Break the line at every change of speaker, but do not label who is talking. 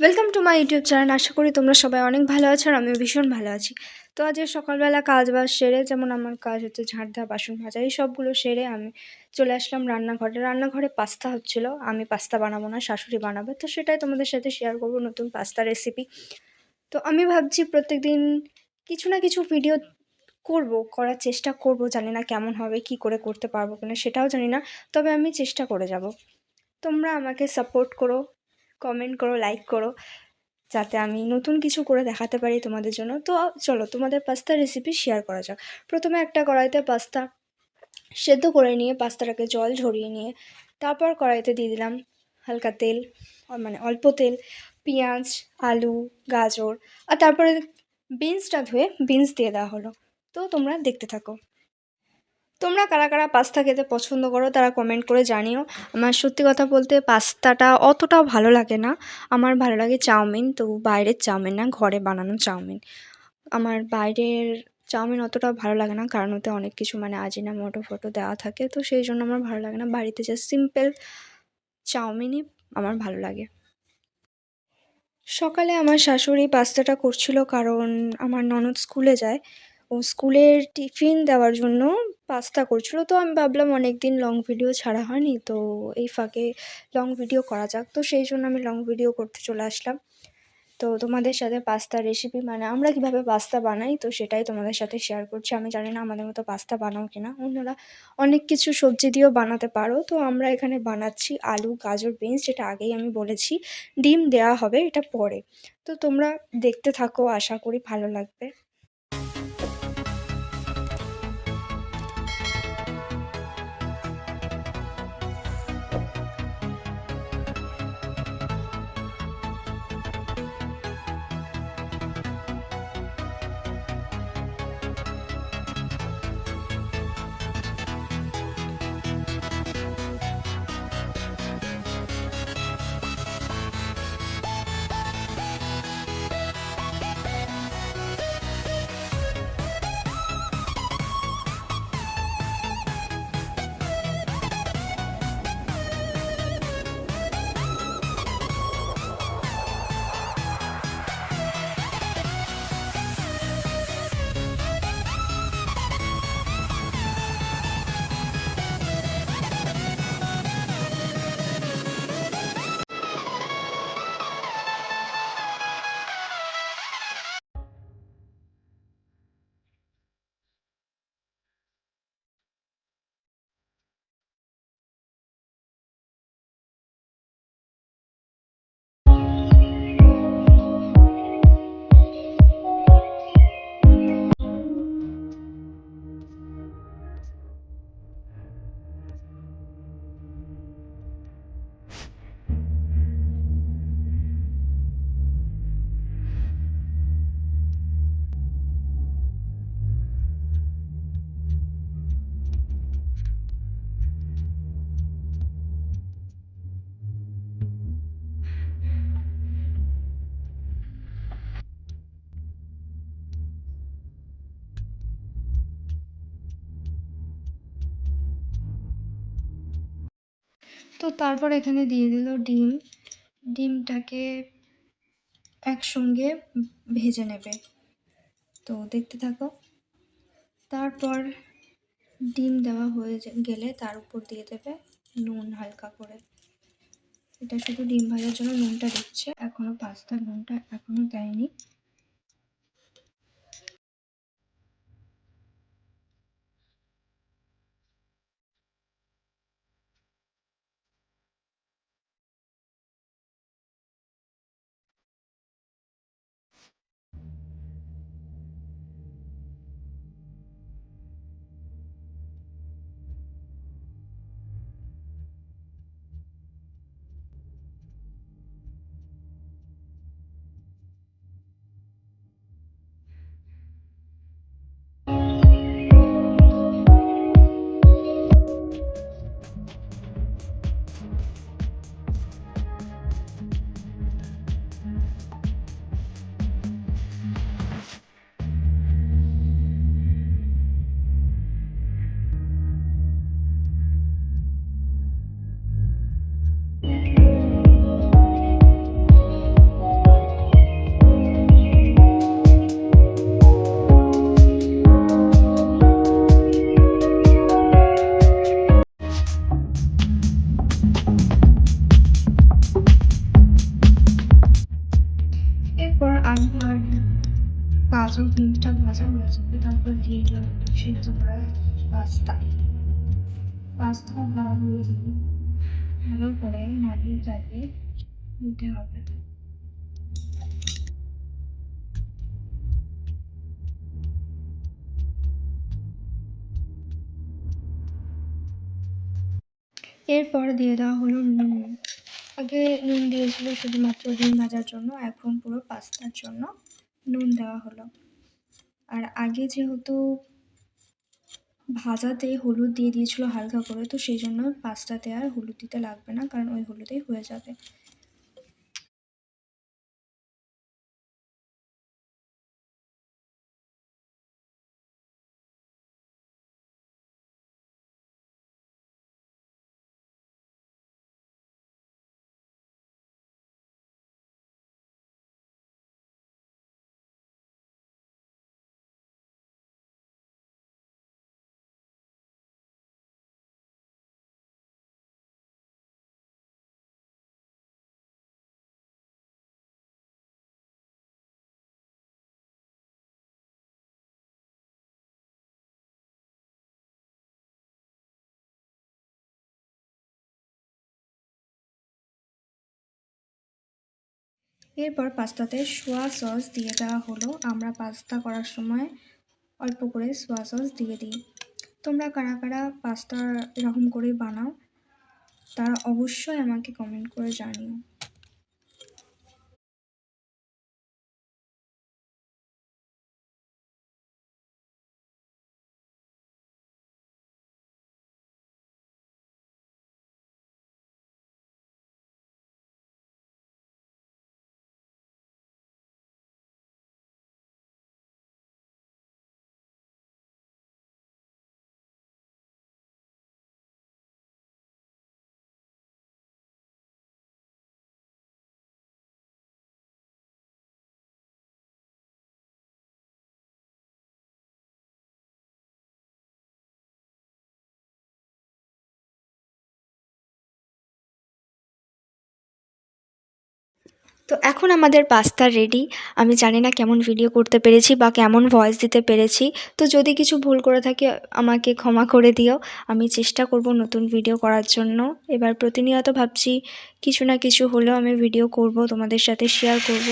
Welcome to my YouTube channel আশা করি তোমরা সবাই অনেক ভালো আছো আর আমিও ভীষণ ভালো আছি। তো আজ সকালবেলা কাজ বাজ সেরে, যেমন আমার কাজ হচ্ছে ঝাঁট দেওয়া, বাসন ভাজা, এই সবগুলো সেরে আমি চলে আসলাম রান্নাঘরে। রান্নাঘরে পাস্তা হচ্ছিল, আমি পাস্তা বানাবো না, শাশুড়ি বানাবে। তো সেটাই তোমাদের সাথে শেয়ার করব নতুন পাস্তা রেসিপি তো আমি ভাবছি প্রত্যেক দিন কিছু না কিছু ভিডিও করব, করার চেষ্টা করব, জানি না কেমন হবে, কি করে করতে পারব কিনা, সেটাও জানি না। তবে আমি চেষ্টা করে যাব। তোমরা আমাকে সাপোর্ট করো কমেন্ট করো লাইক করো, যাতে আমি নতুন কিছু করে দেখাতে পারি তোমাদের জন্য। তো চলো, তোমাদের পাস্তার রেসিপি শেয়ার করা যাক। প্রথমে একটা কড়াইতে পাস্তা সেদ্ধ করে নিয়ে পাস্তাটাকে জল ঝরিয়ে নিয়ে, তারপর কড়াইতে দিয়ে দিলাম হালকা তেল মানে অল্প তেল, পেঁয়াজ, আলু, গাজর, আর তারপরে বিনসটা ধুয়ে বিনস দিয়ে দেওয়া হলো। তো তোমরা দেখতে থাকো। তোমরা কারা কারা পাস্তা খেতে পছন্দ করো তারা কমেন্ট করে জানিও। আমার সত্যি কথা বলতে পাস্তাটা অতটাও ভালো লাগে না। আমার ভালো লাগে চাউমিন, তো বাইরের চাউমিন না, ঘরে বানানো চাউমিন। আমার বাইরের চাউমিন অতটা ভালো লাগে না, কারণ ওতে অনেক কিছু মানে আজিনা মোটো ফটো দেওয়া থাকে, তো সেই জন্য আমার ভালো লাগে না। বাড়িতে জাস্ট সিম্পল চাউমিনই আমার ভালো লাগে। সকালে আমার শাশুড়ি পাস্তাটা করছিল কারণ আমার ননদ স্কুলে যায় স্কুলের টিফিন দেওয়ার জন্য পাস্তা করছিল। তো আমি ভাবলাম অনেক দিন লং ভিডিও ছাড়া হয়নি, তো এই ফাঁকে লং ভিডিও করা যাক। তো সেই জন্য আমি লং ভিডিও করতে চলে আসলাম। তো তোমাদের সাথে পাস্তা রেসিপি মানে আমরা কীভাবে পাস্তা বানাই, তো সেটাই তোমাদের সাথে শেয়ার করছি। আমি জানি না আমাদের মতো পাস্তা বানাও কিনা। অন্যরা অনেক কিছু সবজি দিয়েও বানাতে পারো। তো আমরা এখানে বানাচ্ছি আলু, গাজর বিনস যেটা আগেই আমি বলেছি। ডিম দেওয়া হবে এটা পরে। তো তোমরা দেখতে থাকো, আশা করি ভালো লাগবে। তো তারপর এখানে দিয়ে দিল ডিম। ডিমটাকে একসঙ্গে ভেজে নেবে। তো দেখতে থাকো। তারপর ডিম দেওয়া হয়ে গেলে তার উপর দিয়ে দেবে নুন হালকা করে। এটা শুধু ডিম ভাজার জন্য নুনটা দিচ্ছে। এখনও পাস্তার নুনটা এখনও দেয়নি। তারপর পাঁচও তিনটা তারপর দিয়ে দিলাম সেদ্ধ করা ভালো করে চালিয়ে দিতে হবে এরপর দিয়ে দেওয়া হলো নুন। আগে নুন দিয়েছিল শুধুমাত্র ডিম ভাজার জন্য, এখন পুরো পাস্তার জন্য নুন দেওয়া হলো। আর আগে যেহেতু ভাজাতে হলুদ দিয়ে দিয়েছিল হালকা করে, তো সেই জন্য পাস্তাতে আর হলুদ দিতে লাগবে না, কারণ ওই হলুদেই হয়ে যাবে। এরপর পাস্তাতে সোয়া সস দিয়ে দেওয়া হলো। আমরা পাস্তা করার সময় অল্প করে সোয়া সস দিয়ে দিই। তোমরা কারা কারা পাস্তা এরকম করে বানাও, তারা অবশ্যই আমাকে কমেন্ট করে জানিও। তো এখন আমাদের পাস্তা রেডি আমি জানি না কেমন ভিডিও করতে পেরেছি বা কেমন ভয়েস দিতে পেরেছি। তো যদি কিছু ভুল করে থাকি, আমাকে ক্ষমা করে দিও। আমি চেষ্টা করব নতুন ভিডিও করার জন্য। এবার প্রতিনিয়ত ভাবছি, কিছু না কিছু হলেও আমি ভিডিও করব, তোমাদের সাথে শেয়ার করব।